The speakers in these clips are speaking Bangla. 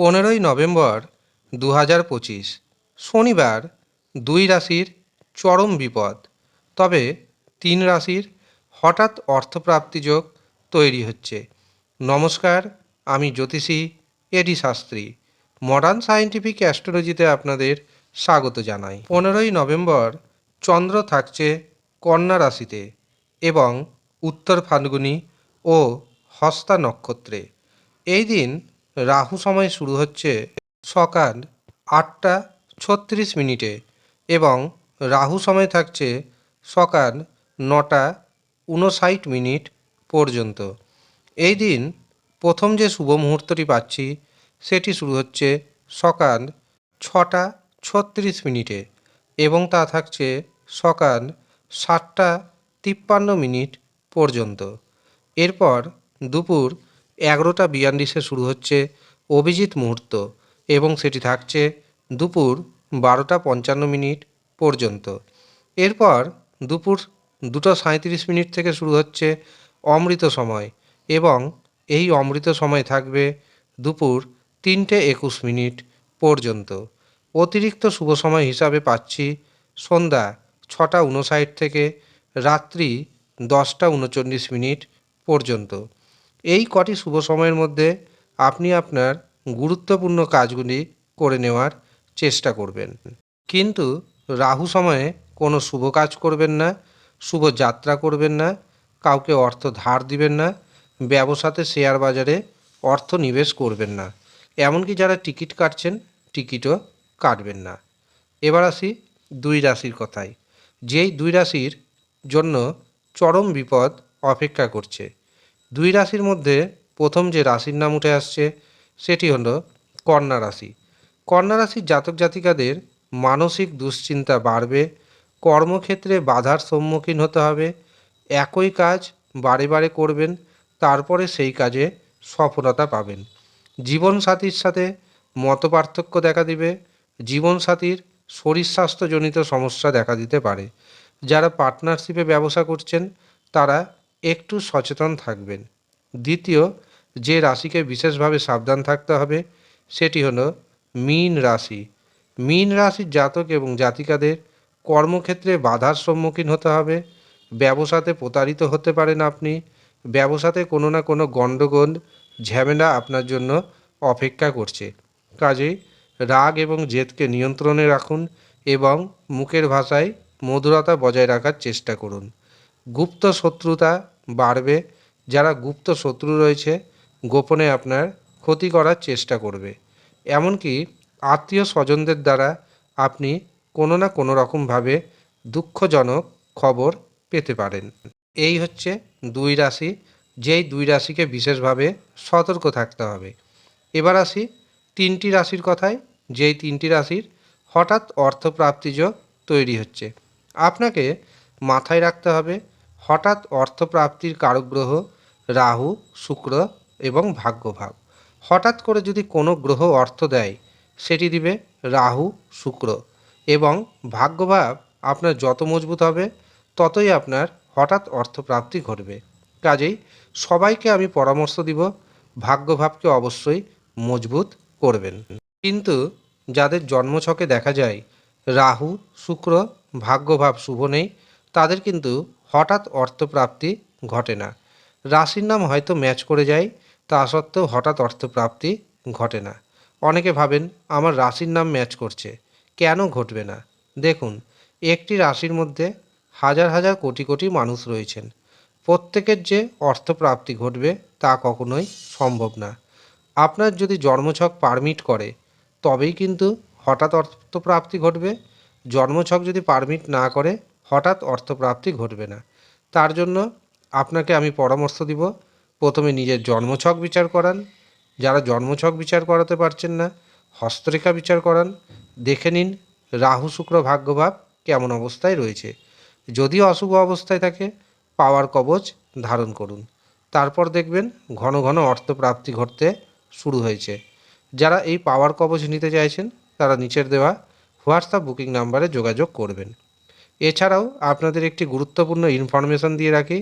পনেরোই নভেম্বর দু হাজার পঁচিশ, শনিবার দুই রাশির চরম বিপদ। তবে তিন রাশির হঠাৎ অর্থপ্রাপ্তি যোগ তৈরি হচ্ছে। নমস্কার, আমি জ্যোতিষী এডি শাস্ত্রী। মডার্ন সায়েন্টিফিক অ্যাস্ট্রোলজিতে আপনাদের স্বাগত জানাই। পনেরোই নভেম্বর চন্দ্র থাকছে কন্যা রাশিতে এবং উত্তর ফাল্গুনি ও হস্তা নক্ষত্রে। এই দিন রাহু সময় শুরু হচ্ছে সকাল আটটা ছত্রিশ মিনিটে এবং রাহু সময় থাকছে সকাল নটা উনষাট মিনিট পর্যন্ত। এই দিন প্রথম যে শুভ মুহূর্তটি পাচ্ছি, সেটি শুরু হচ্ছে সকাল ছটা ছত্রিশ মিনিটে এবং তা থাকছে সকাল সাতটা তিপ্পান্ন মিনিট পর্যন্ত। এরপর দুপুর এগারোটা বিয়াল্লিশে শুরু হচ্ছে অভিজিৎ মুহূর্ত এবং সেটি থাকছে দুপুর বারোটা পঞ্চান্ন মিনিট পর্যন্ত। এরপর দুপুর দুটো সাঁইত্রিশ মিনিট থেকে শুরু হচ্ছে অমৃত সময় এবং এই অমৃত সময় থাকবে দুপুর তিনটে একুশ মিনিট পর্যন্ত। অতিরিক্ত শুভ সময় হিসাবে পাচ্ছি সন্ধ্যা ছটা উনষাট থেকে রাত্রি দশটা উনচল্লিশ মিনিট পর্যন্ত। এই কটি শুভ সময়ের মধ্যে আপনি আপনার গুরুত্বপূর্ণ কাজগুলি করে নেওয়ার চেষ্টা করবেন। কিন্তু রাহু সময়ে কোনো শুভ কাজ করবেন না, শুভ যাত্রা করবেন না, কাউকে অর্থ ধার দিবেন না, ব্যবসাতে শেয়ার বাজারে অর্থ নিবেশ করবেন না। এমনকি যারা টিকিট কাটছেন, টিকিটও কাটবেন না। এবার আসি দুই রাশির কথায়। যেই দুই রাশির জন্য চরম বিপদ অপেক্ষা করছে দুই রাশির মধ্যে প্রথম যে রাশির নাম উঠে আসছে, সেটি হলো কন্যা রাশি। কন্যা রাশির জাতক জাতিকাদের মানসিক দুশ্চিন্তা বাড়বে, কর্মক্ষেত্রে বাধার সম্মুখীন হতে হবে, একই কাজ বারে বারে করবেন, তারপরে সেই কাজে সফলতা পাবেন। জীবনসাথীর সাথে মতপার্থক্য দেখা দিবে, জীবনসাথীর শরীর স্বাস্থ্যজনিত সমস্যা দেখা দিতে পারে। যারা পার্টনারশিপে ব্যবসা করছেন, তারা একটু সচেতন থাকবেন। দ্বিতীয়, যে রাশিকে বিশেষভাবে সাবধান থাকতে হবে, সেটি হলো মীন রাশি। মীন রাশির জাতক এবং জাতিকাদের কর্মক্ষেত্রে বাধার সম্মুখীন হতে হবে। ব্যবসাতে প্রতারিত হতে পারেন আপনি। ব্যবসাতে কোনো না কোনো গণ্ডগোল, ঝামেলা আপনার জন্য অপেক্ষা করছে। কাজেই রাগ এবং জেদকে নিয়ন্ত্রণে রাখুন এবং মুখের ভাষায় মধুরতা বজায় রাখার চেষ্টা করুন। গুপ্ত শত্রুতা বাড়বে। যারা গুপ্ত শত্রু রয়েছে, গোপনে আপনার ক্ষতি করার চেষ্টা করবে। এমনকি আত্মীয় স্বজনদের দ্বারা আপনি কোনো না কোনো রকমভাবে দুঃখজনক খবর পেতে পারেন। এই হচ্ছে দুই রাশি। যেই দুই রাশিকে বিশেষভাবে সতর্ক থাকতে হবে। এবার আসি তিনটি রাশির কথায়। যেই তিনটি রাশির হঠাৎ অর্থপ্রাপ্তি যোগ তৈরি হচ্ছে। আপনাকে মাথায় রাখতে হবে হঠাৎ অর্থপ্রাপ্তির কারক গ্রহ রাহু, শুক্র এবং ভাগ্যভাব হঠাৎ করে যদি কোনো গ্রহ অর্থ দেয়, সেটি দিবে রাহু, শুক্র এবং ভাগ্যভাব আপনার যত মজবুত হবে, ততই আপনার হঠাৎ অর্থপ্রাপ্তি ঘটবে। কাজেই সবাইকে আমি পরামর্শ দিব, ভাগ্যভাবকে অবশ্যই মজবুত করবেন। কিন্তু যাদের জন্মছকে দেখা যায়, রাহু, শুক্র, ভাগ্যভাব শুভ নেই, তাদের কিন্তু হঠাৎ অর্থপ্রাপ্তি ঘটে না। রাশির নাম হয়তো ম্যাচ করে যায়, তা সত্ত্বেও হঠাৎ অর্থপ্রাপ্তি ঘটে না। অনেকে ভাবেন, আমার রাশির নাম ম্যাচ করছে। কেন ঘটবে না? দেখুন, একটি রাশির মধ্যে হাজার হাজার কোটি কোটি মানুষ রয়েছেন। প্রত্যেকের যে অর্থপ্রাপ্তি ঘটবে তা কখনোই সম্ভব না। আপনার যদি জন্মছক পারমিট করে, তবেই কিন্তু হঠাৎ অর্থপ্রাপ্তি ঘটবে। জন্মছক যদি পারমিট না করে হঠাৎ অর্থপ্রাপ্তি ঘটবে না। তার জন্য আপনাকে আমি পরামর্শ দিব, প্রথমে নিজের জন্মছক বিচার করান। যারা জন্মছক বিচার করাতে পারছেন না, হস্তরেখা বিচার করান। দেখে নিন রাহু শুক্র ভাগ্যভাব কেমন অবস্থায় রয়েছে। যদি অশুভ অবস্থায় থাকে, পাওয়ার কবচ ধারণ করুন। তারপর দেখবেন ঘন ঘন অর্থপ্রাপ্তি ঘটতে শুরু হয়েছে। যারা এই পাওয়ার কবচ নিতে চাইছেন, তারা নিচের দেওয়া হোয়াটসঅ্যাপ বুকিং নাম্বারে যোগাযোগ করবেন। এছাড়াও আপনাদের একটি গুরুত্বপূর্ণ ইনফরমেশন দিয়ে রাখি,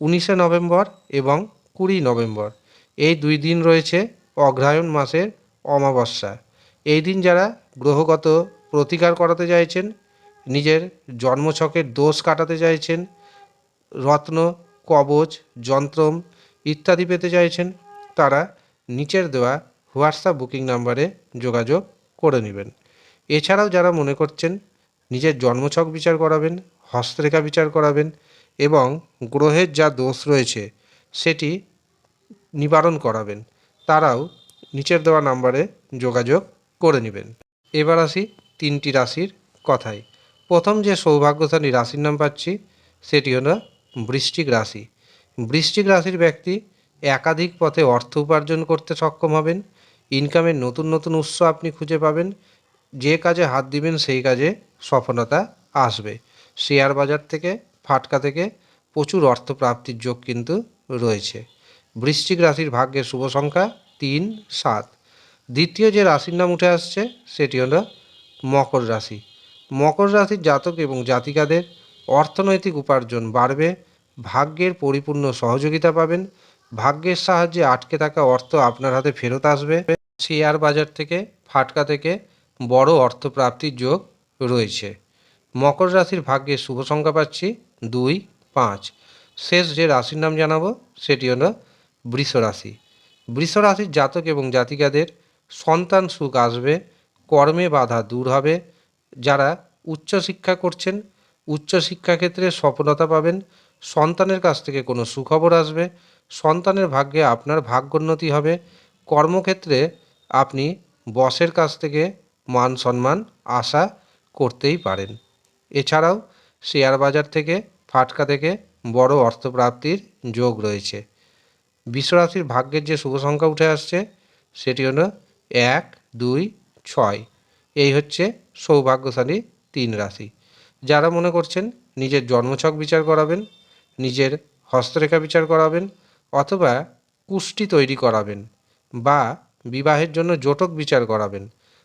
উনিশে নভেম্বর এবং কুড়ি নভেম্বর। এই দুই দিন রয়েছে অগ্রহায়ণ মাসের অমাবস্যা। এই দিন যারা গ্রহগত প্রতিকার করাতে চাইছেন, নিজের জন্মছকের দোষ কাটাতে চাইছেন, রত্ন, কবচ, যন্ত্রম ইত্যাদি পেতে চাইছেন, তারা নিচের দেওয়া হোয়াটসঅ্যাপ বুকিং নাম্বারে যোগাযোগ করে নেবেন। এছাড়াও যারা মনে করছেন নিজের জন্মছক বিচার করাবেন, হস্তরেখা বিচার করাবেন এবং গ্রহের যা দোষ রয়েছে সেটি নিবারণ করাবেন। তারাও নিচের দেওয়া নাম্বারে যোগাযোগ করে নেবেন। এবার আসি তিনটি রাশির কথায়। প্রথম যে সৌভাগ্যশালী রাশির নাম পাচ্ছি, সেটি হলো বৃষ্টিক রাশি। বৃষ্টিক রাশির ব্যক্তি একাধিক পথে অর্থ উপার্জন করতে সক্ষম হবেন। ইনকামের নতুন নতুন উৎস আপনি খুঁজে পাবেন। যে কাজে হাত দিবেন সেই কাজে সফলতা আসবে। শেয়ার বাজার থেকে, ফাটকা থেকে প্রচুর অর্থ প্রাপ্তির যোগ কিন্তু রয়েছে। বৃশ্চিক রাশির ভাগ্যের শুভ সংখ্যা তিন, সাত। দ্বিতীয় যে রাশির নাম উঠে আসছে, সেটি হলো মকর রাশি। মকর রাশির জাতক এবং জাতিকাদের অর্থনৈতিক উপার্জন বাড়বে, ভাগ্যের পরিপূর্ণ সহযোগিতা পাবেন, ভাগ্যের সাহায্যে আটকে থাকা অর্থ আপনার হাতে ফেরত আসবে। শেয়ার বাজার থেকে, ফাটকা থেকে বড় অর্থ প্রাপ্তির যোগ রয়েছে। মকর রাশির ভাগ্যে শুভ সংখ্যা পাচ্ছি দুই, পাঁচ। শেষ যে রাশির নাম জানাব, সেটি হলো বৃষ রাশি। বৃষ রাশির জাতক এবং জাতিকাদের সন্তান সুখ আসবে, কর্মে বাধা দূর হবে, যারা উচ্চশিক্ষা করছেন উচ্চশিক্ষা ক্ষেত্রে সফলতা পাবেন, সন্তানের কাছ থেকে কোনো সুখবর আসবে, সন্তানের ভাগ্যে আপনার ভাগ্যোন্নতি হবে, কর্মক্ষেত্রে আপনি বসের কাছ থেকে মান সম্মান আশা করতেই পারেন। এছাড়াও শেয়ার বাজার থেকে ফাটকা থেকে বড় অর্থপ্রাপ্তির যোগ রয়েছে। বিশ্বরাশির ভাগ্যের যে শুভ সংখ্যা উঠে আসছে, সেটি হলো এক, দুই, ছয়। এই হচ্ছে সৌভাগ্যশালী তিন রাশি। যারা মনে করছেন নিজের জন্মছক বিচার করাবেন, নিজের হস্তরেখা বিচার করাবেন, অথবা কুষ্টি তৈরি করাবেন, বা বিবাহের জন্য জোটক বিচার করাবেন